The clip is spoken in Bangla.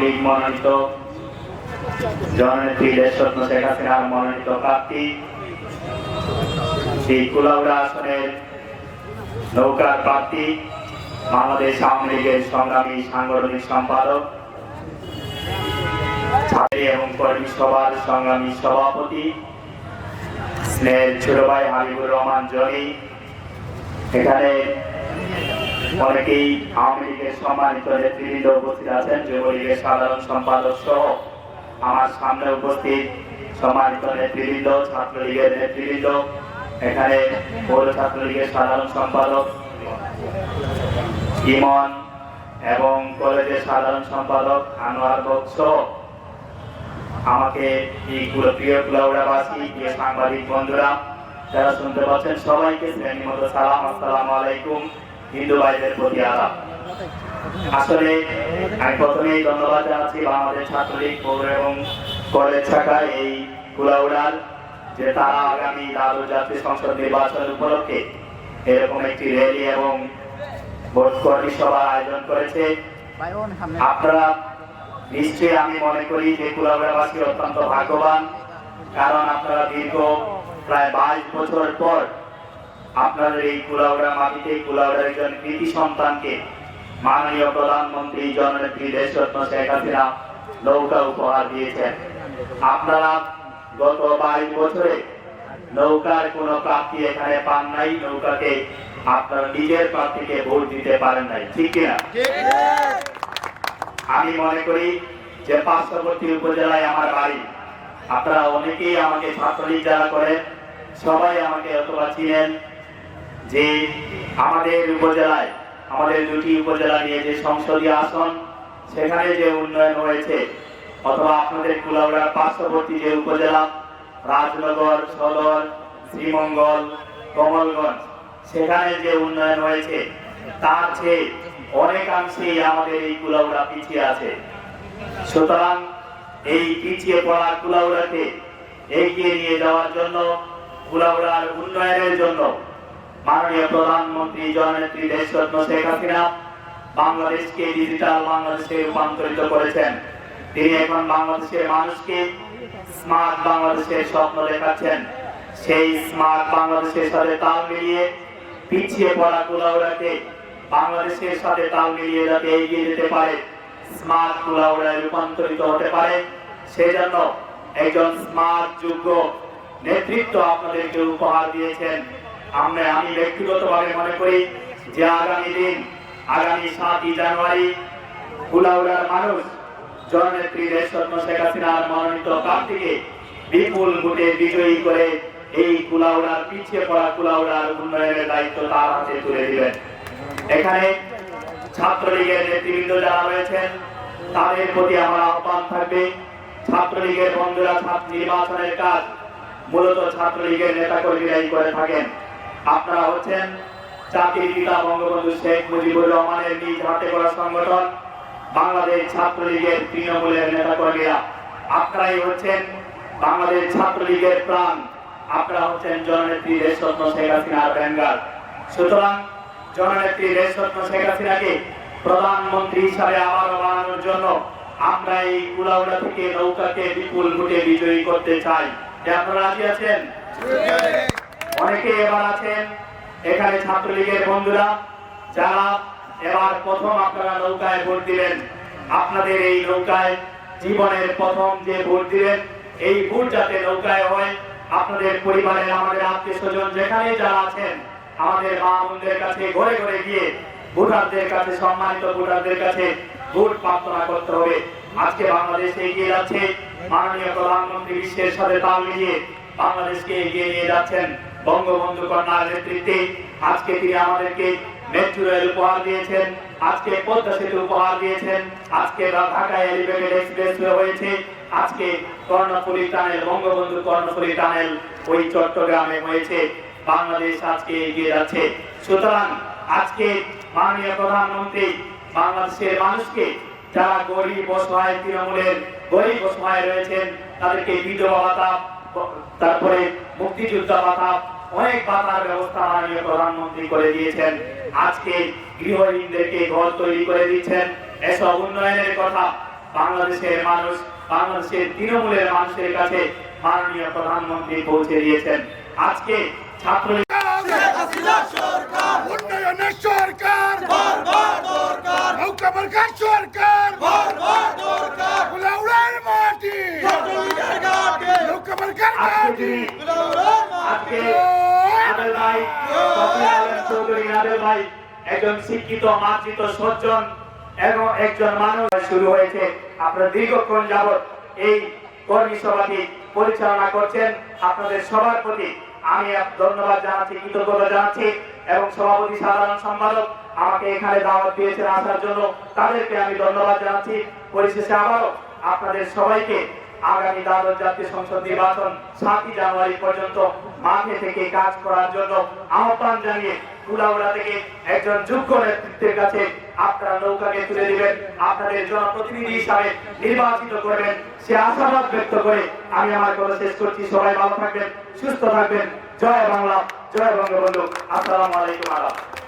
লীগ মনোনীত। জননেত্রী দেশরত্ন শেখ হাসিনার মনোনীত প্রার্থী। সেই কুলাউড়া আসনের নৌকার প্রার্থী, বাংলাদেশ আওয়ামী লীগের সংগ্রামী সাংগঠনিক সম্পাদক, ছাত্রী এবং কর্মী সভার সংগ্রামী সভাপতি, স্নেহের ছোট ভাই হাবিবুর রহমান জনি। এখানে অনেকেই আওয়ামী লীগের সম্মানিত নেতৃবৃন্দ উপস্থিত আছেন, যুবলীগের সাধারণ সম্পাদক সহ। আমার সামনে উপস্থিত সম্মানিত নেতৃবৃন্দ, ছাত্রলীগের নেতৃবৃন্দ, এখানে পৌর ছাত্রলীগের সাধারণ সম্পাদক, ইমন এবং কলেজের সাধারণ সম্পাদক আনোয়ার বক সহ। আমাকে প্রিয় কুলাউড়াবাসী, প্রিয় সাংবাদিক বন্ধুরা, যারা শুনতে পাচ্ছেন, সবাইকে সালাম, আসসালামু আলাইকুম। হিন্দু ভাইদের প্রতি আলাপ। আসলে আমি প্রথমেই ধন্যবাদ জানাচ্ছি বাংলাদেশ ছাত্রলীগ পৌর এবং কলেজ শাখায় এই কুলাউড়ার যে তারা আগামী দ্বাদশ জাতীয় সংসদ নির্বাচন উপলক্ষে এরকম একটি র্যালি এবং ভোট কর্মী সভা আয়োজন করেছে। আপনারা নিশ্চয়ই আমি মনে করি যে কুলাউড়াবাসী অত্যন্ত ভাগ্যবান, কারণ আপনারা দীর্ঘ প্রায় বাইশ বছর পর আপনাদের এই কুলাউড়া মাটিতে, কুলাউড়ার একজন কৃতি সন্তানকে মাননীয় প্রধানমন্ত্রী, জননেত্রী দেশরত্ন শেখ হাসিনা নৌকা উপহার দিয়েছেন। আপনারা গত বাইশ বছরে নৌকার কোনো প্রার্থী এখানে পান নাই, নৌকাকে আপনারা নিজের প্রার্থীকে ভোট দিতে পারেন নাই, ঠিক কিনা? আমি মনে করি যে পার্শ্ববর্তী উপজেলায় আমার বাড়ি, আপনারা অনেকেই আমাকে ছাত্রলীগ যারা করেন, সবাই আমাকে অথবা চিনেন যে আমাদের উপজেলায়, আমাদের দুটি উপজেলা নিয়ে যে সংসদীয় আসন, সেখানে যে উন্নয়ন হয়েছে, অথবা আপনাদের কুলাউড়ার পার্শ্ববর্তী যে উপজেলা, রাজনগর, সদর, শ্রীমঙ্গল, কমলগঞ্জ, সেখানে যে উন্নয়ন হয়েছে, তার চেয়ে অনেকাংশেই আমাদের এই কুলাউড়া পিছিয়ে আছে। সুতরাং এই পিছিয়ে পড়া কুলাউড়াকে এগিয়ে নিয়ে যাওয়ার জন্য, কুলাউড়ার উন্নয়নের জন্য মাননীয় প্রধানমন্ত্রী, জননেত্রী, দেশরত্ন শেখ হাসিনা বাংলাদেশকে ডিজিটাল বাংলাদেশে রূপান্তরিত করেছেন। তিনি এখন বাংলাদেশের মানুষকে স্মার্ট বাংলাদেশের স্বপ্ন দেখাচ্ছেন। সেই স্মার্ট বাংলাদেশের সাথে তাল মিলিয়ে পিছিয়ে পড়া কুলাউড়াকে বাংলাদেশের সাথে তাল মিলিয়ে যাতে এগিয়ে যেতে পারে স্মার্ট কুলাউড়ায় রূপান্তরিত হতে পারে সেজন্য একজন স্মার্ট যোগ্য নেতৃত্ব আপনাদেরকে উপহার দিয়েছেন। আমরা আমি ব্যক্তিগতভাবে মনে করি যে আগামী দিন, আগামী সাতই জানুয়ারি কুলাউড়ার মানুষ, জননেত্রী দেশরত্ন শেখ হাসিনার মনোনীত প্রার্থীকে বিপুল ভোটে বিজয়ী করে এই কুলাউড়ার পিছিয়ে পড়া কুলাউড়ার উন্নয়নের দায়িত্ব তার হাতে তুলে দিবেন। এখানে ছাত্রলীগের নেতৃবৃন্দ যারা রয়েছেন, তাদের প্রতি আমার আহ্বান থাকবে। ছাত্রলীগের বন্ধুরা নির্বাচনের কাজ মূলত ছাত্রলীগের নেতা কর্মীরাই করে থাকেন। আপনারা হচ্ছেন জাতির পিতা বঙ্গবন্ধু শেখ মুজিবুর রহমানের নিজ হাতে করা সংগঠন, বাংলাদেশ ছাত্রলীগের তৃণমূলের নেতা কর্মীরা আপনারাই হচ্ছেন বাংলাদেশ ছাত্রলীগের প্রাণ। আপনারা হচ্ছেন জননেত্রী দেশরত্ন শেখ হাসিনার ব্যাঙ্গার সুতরাং জননেত্রী দেশরত্ন শেখ হাসিনাকে প্রধানমন্ত্রী হিসাবে আবারও বানানোর জন্য আমরা এই কুলাউড়া থেকে নৌকাকে বিপুল ভোটে বিজয়ী করতে চাই। আপনারা রাজি আছেন? অনেকে এবার আছেন এখানে ছাত্রলীগের বন্ধুরা, যারা এবার প্রথম আপনারা নৌকায় ভোট দিলেন। আপনাদের এই নৌকায় জীবনের প্রথম যে ভোট দিলেন, এই ভোট যাতে নৌকায় হয়, আপনাদের পরিবারের, আমাদের আত্মীয় স্বজন, যেখানে যারা আছেন, আমাদের মা বোনদের কাছে ঘরে ঘরে গিয়ে ভোটারদের কাছে, সম্মানিত ভোটারদের কাছে ভোট প্রার্থনা করতে হবে। আজকে বাংলাদেশ এগিয়ে যাচ্ছে, মাননীয় প্রধানমন্ত্রী বিশ্বের সাথে তাল মিলিয়ে বাংলাদেশকে এগিয়ে নিয়ে যাচ্ছেন। বঙ্গবন্ধু কন্যার নেতৃত্বে আজকে তিনি আমাদেরকে মেট্রো উপহার দিয়েছেন, আজকে পদ্মা সেতু উপহার দিয়েছেন, আজকে ঢাকা এলিভেটেড এক্সপ্রেস হয়েছে, আজকে কর্ণফুলী টানেল বঙ্গবন্ধু কর্ণফুলী টানেল ওই চট্টগ্রামে হয়েছে, বাংলাদেশ আজকে এগিয়ে যাচ্ছে। সুতরাং আজকে মাননীয় প্রধানমন্ত্রী বাংলাদেশের মানুষকে, যারা গরিব অসহায় তৃণমূলের, গরিব অসহায় রয়েছেন, তাদেরকে বিধবা ভাতা তারপরে মুক্তিযোদ্ধা ভাতা অনেক ভাতার ব্যবস্থা মাননীয় প্রধানমন্ত্রী করে দিয়েছেন। আজকে গৃহহীনদেরকে ঘর তৈরি করে দিচ্ছেন। এসব উন্নয়নের কথা বাংলাদেশের মানুষ, বাংলাদেশের তৃণমূলের মানুষের কাছে মাননীয় প্রধানমন্ত্রী পৌঁছে দিয়েছেন। আজকে ছাত্রলীগ দীর্ঘক্ষণ যাবৎ এই কর্মী সভাটি পরিচালনা করছেন। আপনাদের সবার প্রতি আমি ধন্যবাদ জানাচ্ছি, কৃতজ্ঞতা জানাচ্ছি এবং সভাপতি, সাধারণ সম্পাদক আমাকে এখানে দাওয়াত দিয়েছেন আসার জন্য। তাদেরকে আমি ধন্যবাদ জানাচ্ছি। পরিশেষে আবারও আপনাদের সবাইকে আগামী দ্বাদশ জাতীয় সংসদ নির্বাচন সাতই জানুয়ারি পর্যন্ত মাঠে থেকে কাজ করার জন্য আহ্বান জানিয়ে কুলাউড়া থেকে একজন যোগ্য নেতৃত্বের কাছে আপনারা নৌকাকে তুলে দিবেন। আপনাদের জনপ্রতিনিধি হিসাবে নির্বাচিত করবেন। সে আশাবাদ ব্যক্ত করে আমি আমার কথা শেষ করছি। সবাই ভালো থাকবেন, সুস্থ থাকবেন। জয় বাংলা, জয় বঙ্গবন্ধু। আসসালামু আলাইকুম আলাম